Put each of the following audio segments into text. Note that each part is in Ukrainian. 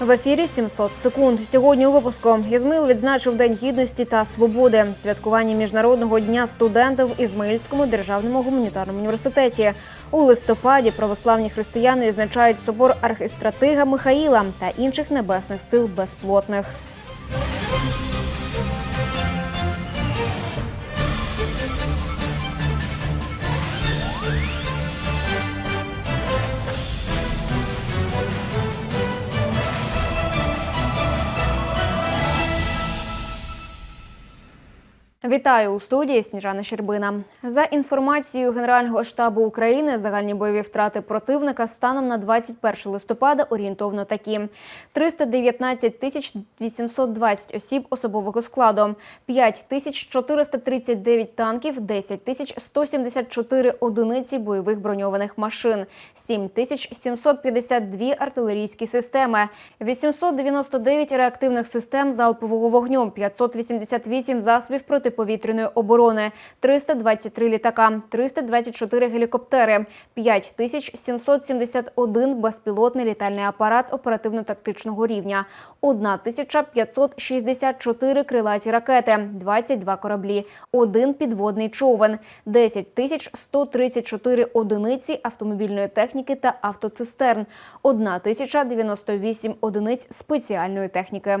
В ефірі 700 секунд. Сьогодні у випуску Ізмаїл відзначив День гідності та свободи, святкування міжнародного дня студентів в Ізмаїльському державному гуманітарному університеті. У листопаді православні християни відзначають собор архістратига Михаїла та інших небесних сил безплотних. Вітаю у студії Сніжана Щербина. За інформацією Генерального штабу України, загальні бойові втрати противника станом на 21 листопада орієнтовно такі: 319 тисяч 820 осіб особового складу, 5 тисяч 439 танків, 10 тисяч 174 одиниці бойових броньованих машин, 7 тисяч 752 артилерійські системи, 899 реактивних систем залпового вогню, 588 засобів протиповітряної оборони, 323 літака, 324 гелікоптери, 5771 безпілотний літальний апарат оперативно-тактичного рівня, 1564 крилаті ракети, 22 кораблі, один підводний човен, 10 134 одиниці автомобільної техніки та автоцистерн, 1098 одиниць спеціальної техніки.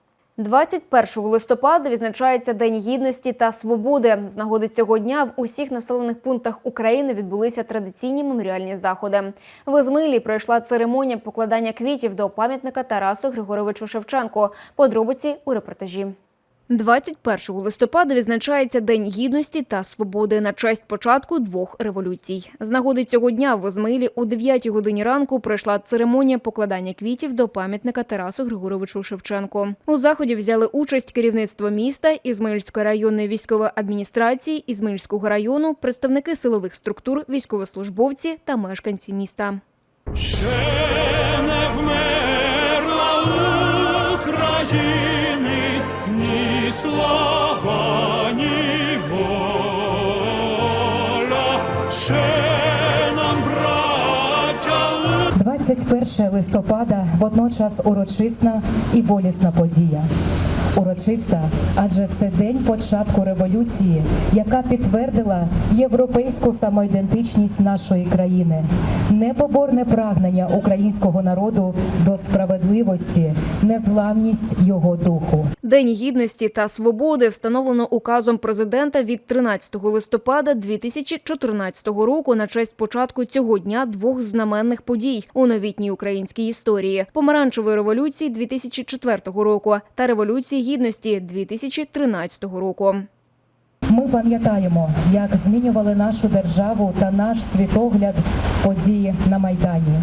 21 листопада відзначається День гідності та свободи. З нагоди цього дня в усіх населених пунктах України відбулися традиційні меморіальні заходи. В Ізмилі пройшла церемонія покладання квітів до пам'ятника Тарасу Григоровичу Шевченку. Подробиці у репортажі. 21 листопада відзначається День гідності та свободи на честь початку двох революцій. З нагоди цього дня в Ізмаїлі о 9 годині ранку пройшла церемонія покладання квітів до пам'ятника Тарасу Григоровичу Шевченку. У заході взяли участь керівництво міста, Ізмаїльської районної військової адміністрації, Ізмаїльського району, представники силових структур, військовослужбовці та мешканці міста. Ще не вмерла України ні слава. Ще нам, браття, 21 листопада водночас урочисна і болісна подія. Урочиста, адже це день початку революції, яка підтвердила європейську самоідентичність нашої країни, непоборне прагнення українського народу до справедливості, незламність його духу. День гідності та свободи встановлено указом президента від 13 листопада 2014 року на честь початку цього дня двох знаменних подій у новітній українській історії: помаранчевої революції 2004 року та революції гідності 2013 року. Ми пам'ятаємо, як змінювали нашу державу та наш світогляд події на Майдані,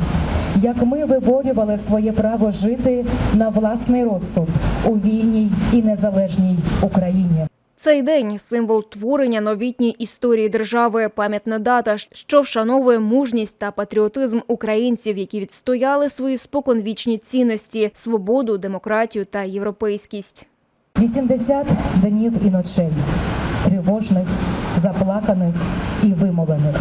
як ми виборювали своє право жити на власний розсуд у вільній і незалежній Україні. Цей день символ творення новітньої історії держави, пам'ятна дата, що вшановує мужність та патріотизм українців, які відстояли свої споконвічні цінності, свободу, демократію та європейськість. 80 днів і ночей тривожних, заплаканих і вимолених.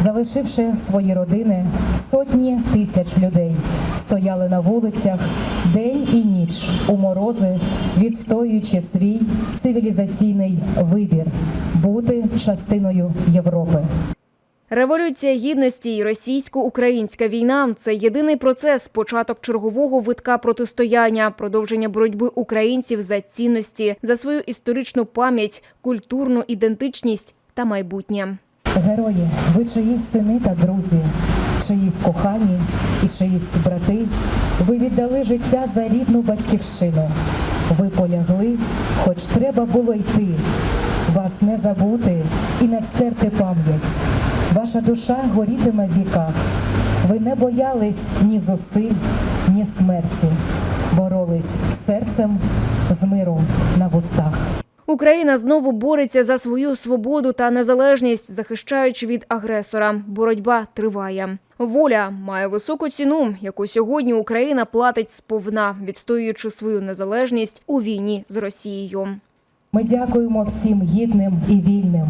Залишивши свої родини, сотні тисяч людей стояли на вулицях день і ніч у морози, відстоюючи свій цивілізаційний вибір бути частиною Європи. Революція гідності і російсько-українська війна це єдиний процес, початок чергового витка протистояння, продовження боротьби українців за цінності, за свою історичну пам'ять, культурну ідентичність та майбутнє. Герої, ви чиїсь сини та друзі. чиїсь кохані і чиїсь брати. Ви віддали життя за рідну батьківщину. Ви полягли, хоч треба було йти. Вас не забути і не стерти пам'ять. Ваша душа горітиме в віках. Ви не боялись ні зусиль, ні смерті. Боролись серцем з миром на вустах. Україна знову бореться за свою свободу та незалежність, захищаючи від агресора. Боротьба триває. Воля має високу ціну, яку сьогодні Україна платить сповна, відстоюючи свою незалежність у війні з Росією. Ми дякуємо всім гідним і вільним,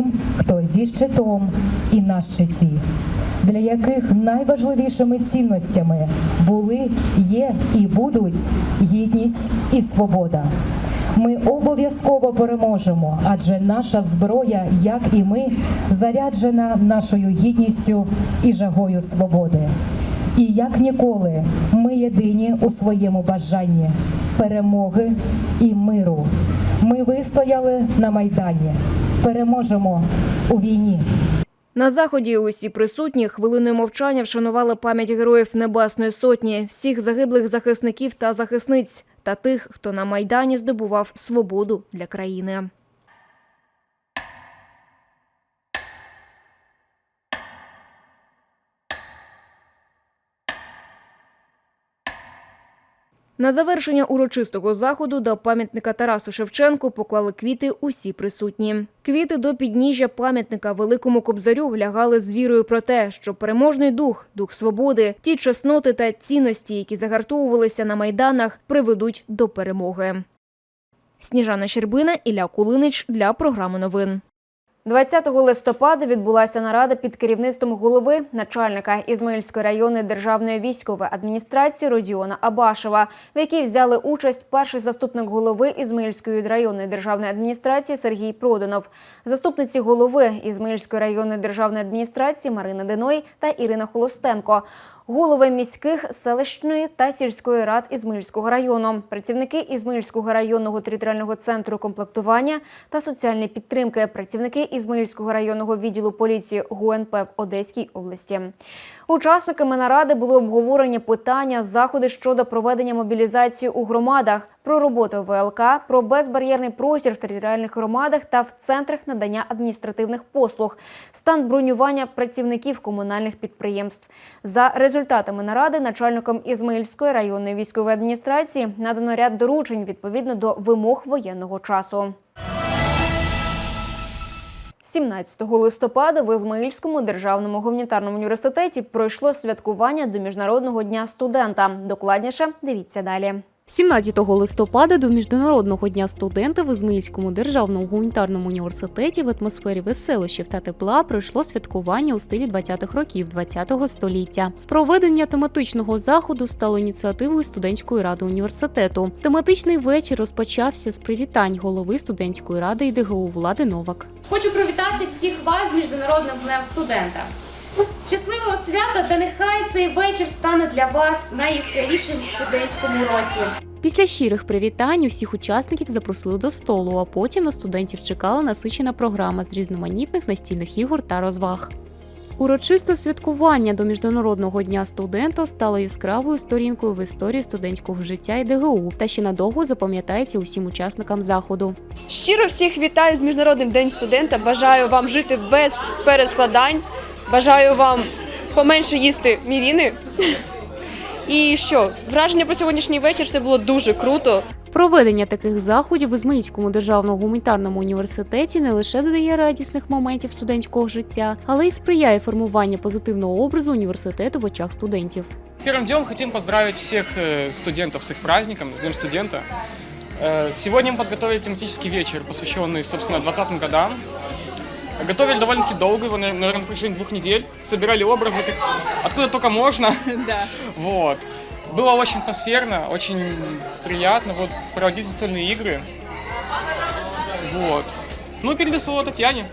тим, хто зі щитом і на щиті, для яких найважливішими цінностями були, є і будуть гідність і свобода. Ми обов'язково переможемо, адже наша зброя, як і ми, заряджена нашою гідністю і жагою свободи. І як ніколи, ми єдині у своєму бажанні перемоги і миру. Ми вистояли на майдані. Переможемо у війні. На заході усі присутні хвилиною мовчання вшанували пам'ять героїв Небесної Сотні, всіх загиблих захисників та захисниць та тих, хто на майдані здобував свободу для країни. На завершення урочистого заходу до пам'ятника Тарасу Шевченку поклали квіти усі присутні. Квіти до підніжжя пам'ятника великому кобзарю лягали з вірою про те, що переможний дух, дух свободи, ті чесноти та цінності, які загартовувалися на майданах, приведуть до перемоги. Сніжана Щербина, Ілля Кулинич для програми новин. 20 листопада відбулася нарада під керівництвом голови начальника Ізмаїльської районної державної військової адміністрації Родіона Абашева, в якій взяли участь перший заступник голови Ізмаїльської районної державної адміністрації Сергій Проданов, заступниці голови Ізмаїльської районної державної адміністрації Марина Деной та Ірина Холостенко. Голови міських, селищної та сільської рад Ізмаїльського району, працівники Ізмаїльського районного територіального центру комплектування та соціальної підтримки, працівники Ізмаїльського районного відділу поліції ГУНП в Одеській області. Учасниками наради були обговорення питання, заходи щодо проведення мобілізації у громадах, про роботу ВЛК, про безбар'єрний простір в територіальних громадах та в центрах надання адміністративних послуг, стан бронювання працівників комунальних підприємств. За результатами наради начальником Ізмаїльської районної військової адміністрації надано ряд доручень відповідно до вимог воєнного часу. 17 листопада в Ізмаїльському державному гуманітарному університеті пройшло святкування до Міжнародного дня студента. Докладніше дивіться далі. 17 листопада до Міжнародного дня студента в Ізмаїльському державному гуманітарному університеті в атмосфері веселощів та тепла пройшло святкування у стилі 20-х років 20-го століття. Проведення тематичного заходу стало ініціативою студентської ради університету. Тематичний вечір розпочався з привітань голови студентської ради ІДГУ Влади Новак. Хочу привітати всіх вас з міжнародним днем студента. Щасливого свята та нехай цей вечір стане для вас найяскравішим в студентському році. Після щирих привітань усіх учасників запросили до столу, а потім на студентів чекала насичена програма з різноманітних настільних ігор та розваг. Урочисте святкування до Міжнародного дня студента стало яскравою сторінкою в історії студентського життя і ДГУ та ще надовго запам'ятається усім учасникам заходу. Щиро всіх вітаю з Міжнародним день студента. Бажаю вам жити без перескладань. Бажаю вам поменше їсти мівіни. І що, враження про сьогоднішній вечір все було дуже круто. Проведення таких заходів в Ізмаїльському державному гуманітарному університеті не лише додає радісних моментів студентського життя, але й сприяє формуванню позитивного образу університету в очах студентів. Первым делом хотим поздравить всех э, студентов с их праздником, с Днем студента. Э, Сегодня мы подготовили тематический вечер, посвященный, собственно, 20-м годам. Готовили довольно-таки долго, его, наверное, на протяжении двух недель. Собирали образы как- откуда только можно. Да. Вот. Было очень атмосферно, очень приятно вот, проводить настольные игры. Вот. Ну, передаю слово Татьяне.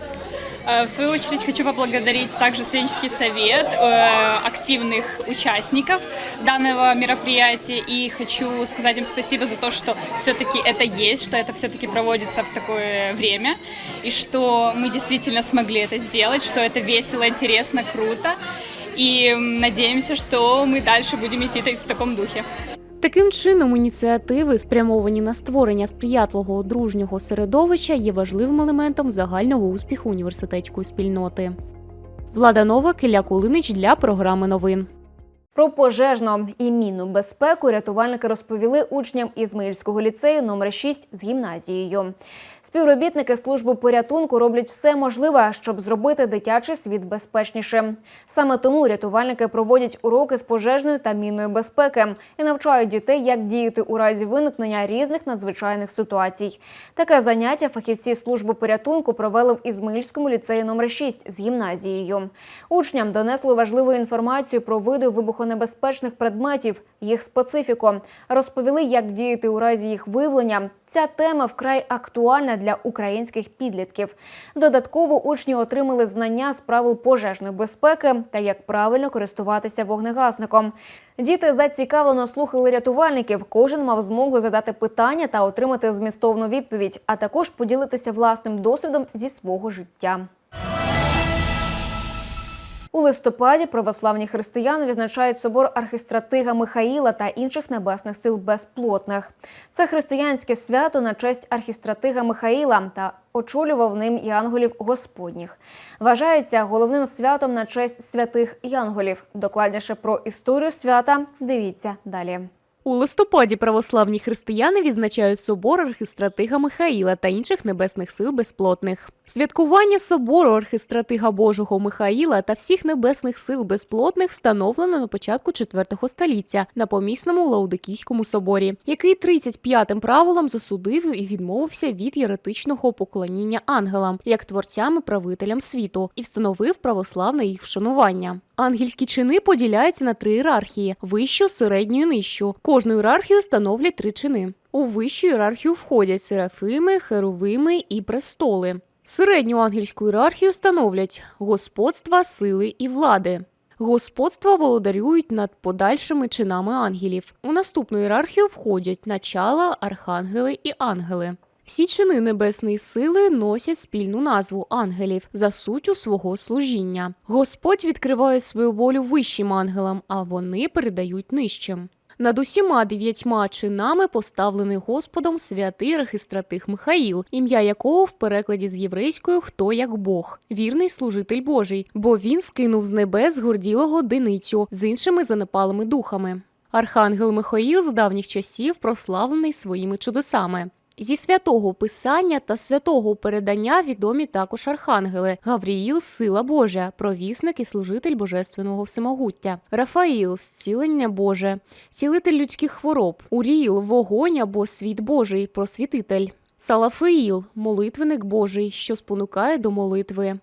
Э, В свою очередь хочу поблагодарить также студенческий совет, э, активных участников данного мероприятия. И хочу сказать им спасибо за то, что все-таки это есть, что это все-таки проводится в такое время. И что мы действительно смогли это сделать, что это весело, интересно, круто. и м, надеемся, что мы дальше будем идти так- в таком духе. Таким чином, ініціативи, спрямовані на створення сприятливого дружнього середовища, є важливим елементом загального успіху університетської спільноти. Влада Нова Киля Кулинич для програми новин. Про пожежну і мінну безпеку рятувальники розповіли учням Ізмаїльського ліцею номер 6 з гімназією. Співробітники служби порятунку роблять все можливе, щоб зробити дитячий світ безпечнішим. Саме тому рятувальники проводять уроки з пожежної та мінної безпеки і навчають дітей, як діяти у разі виникнення різних надзвичайних ситуацій. Таке заняття фахівці служби порятунку провели в Ізмаїльському ліцеї номер 6 з гімназією. Учням донесли важливу інформацію про види вибухонебезпечних предметів, їх специфіку, розповіли, як діяти у разі їх виявлення. Ця тема вкрай актуальна для українських підлітків. Додатково учні отримали знання з правил пожежної безпеки та як правильно користуватися вогнегасником. Діти зацікавлено слухали рятувальників. Кожен мав змогу задати питання та отримати змістовну відповідь, а також поділитися власним досвідом зі свого життя. У листопаді православні християни відзначають собор архістратига Михаїла та інших небесних сил безплотних. Це християнське свято на честь архістратига Михаїла та очолював ним янголів Господніх. Вважається головним святом на честь святих янголів. Докладніше про історію свята дивіться далі. У листопаді православні християни відзначають собор архістратига Михаїла та інших небесних сил безплотних. Святкування собору архістратига Божого Михаїла та всіх небесних сил безплотних встановлено на початку IV століття на помісному Лаудикійському соборі, який 35-м правилом засудив і відмовився від єретичного поклоніння ангелам як творцям і правителям світу і встановив православне їх вшанування. Ангельські чини поділяються на три ієрархії: вищу, середню і нижчу. Кожну ієрархію становлять три чини. У вищу ієрархію входять серафими, херовими і престоли. Середню ангельську ієрархію становлять господства, сили і влади. Господства володарюють над подальшими чинами ангелів. У наступну ієрархію входять начала, архангели і ангели. Всі чини небесної сили носять спільну назву ангелів за суттю свого служіння. Господь відкриває свою волю вищим ангелам, а вони передають нижчим. Над усіма дев'ятьма чинами поставлений Господом святий архістратих Михаїл, ім'я якого в перекладі з єврейською хто як Бог, вірний служитель Божий, бо він скинув з небес горділого диницю з іншими занепалими духами. Архангел Михаїл з давніх часів прославлений своїми чудесами. Зі святого писання та святого передання відомі також архангели Гавріїл, сила Божа, провісник і служитель божественного всемогуття, Рафаїл, зцілення Боже, цілитель людських хвороб, Уріїл, вогонь або світ Божий, просвітитель, Салафиїл, молитвеник Божий, що спонукає до молитви.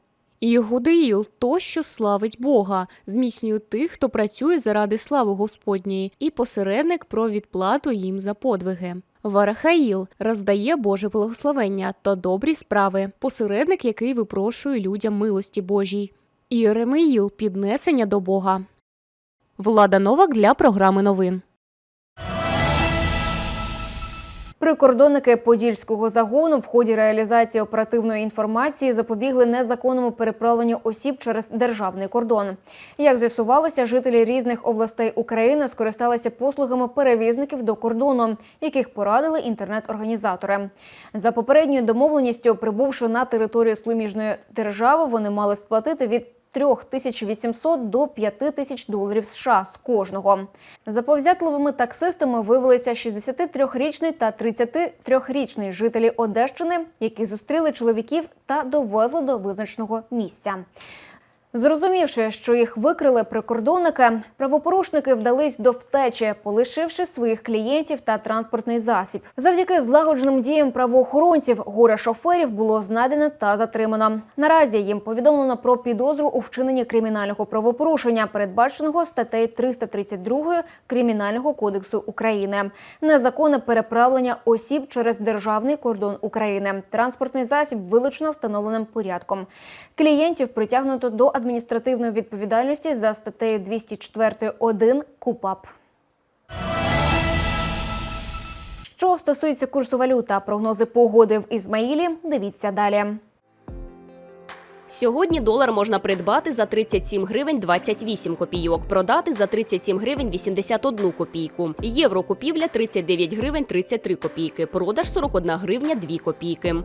Єгудеїл – то, що славить Бога, зміцнює тих, хто працює заради слави Господньої, і посередник про відплату їм за подвиги. Варахаїл роздає Боже благословення та добрі справи, посередник, який випрошує людям милості Божій. Іеремеїл – піднесення до Бога. Влада Новак для програми новин. Прикордонники Подільського загону в ході реалізації оперативної інформації запобігли незаконному переправленню осіб через державний кордон. Як з'ясувалося, жителі різних областей України скористалися послугами перевізників до кордону, яких порадили інтернет-організатори. За попередньою домовленістю, прибувши на територію суміжної держави, вони мали сплатити від 3800 до 5000 доларів США з кожного. Заповзятливими таксистами виявилися 63-річний та 33-річний жителі Одещини, які зустріли чоловіків та довезли до визначеного місця. Зрозумівши, що їх викрили прикордонники, правопорушники вдались до втечі, полишивши своїх клієнтів та транспортний засіб. Завдяки злагодженим діям правоохоронців горе шоферів було знайдено та затримано. Наразі їм повідомлено про підозру у вчиненні кримінального правопорушення, передбаченого статтею 332 Кримінального кодексу України. Незаконне переправлення осіб через державний кордон України. Транспортний засіб вилучено встановленим порядком. Клієнтів притягнуто до адміністративної відповідальності за статтею 204.1 КУПАП. Що стосується курсу валют та прогнози погоди в Ізмаїлі, дивіться далі. Сьогодні долар можна придбати за 37 гривень 28 копійок, продати за 37 гривень 81 копійку. Євро купівля 39 гривень 33 копійки, продаж 41 гривня 2 копійки.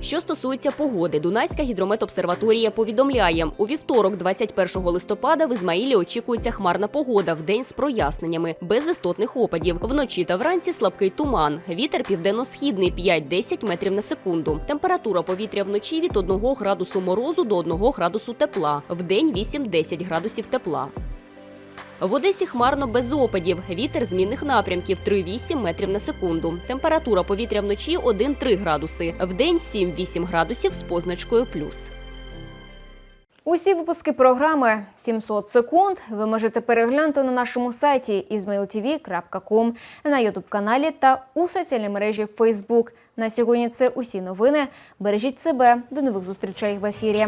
Що стосується погоди, Дунайська гідрометобсерваторія повідомляє, у вівторок, 21 листопада, в Ізмаїлі очікується хмарна погода в день з проясненнями, без істотних опадів. Вночі та вранці слабкий туман. Вітер південно-східний 5-10 метрів на секунду. Температура повітря вночі від 1 градусу морозу до 1 градусу тепла. В день 8-10 градусів тепла. В Одесі хмарно без опадів. Вітер змінних напрямків 3-8 метрів на секунду. Температура повітря вночі 1-3 градуси. В день 7-8 градусів з позначкою плюс. Усі випуски програми 700 секунд ви можете переглянути на нашому сайті izmailtv.com, на ютуб-каналі та у соціальній мережі Facebook. На сьогодні це усі новини. Бережіть себе. До нових зустрічей в ефірі.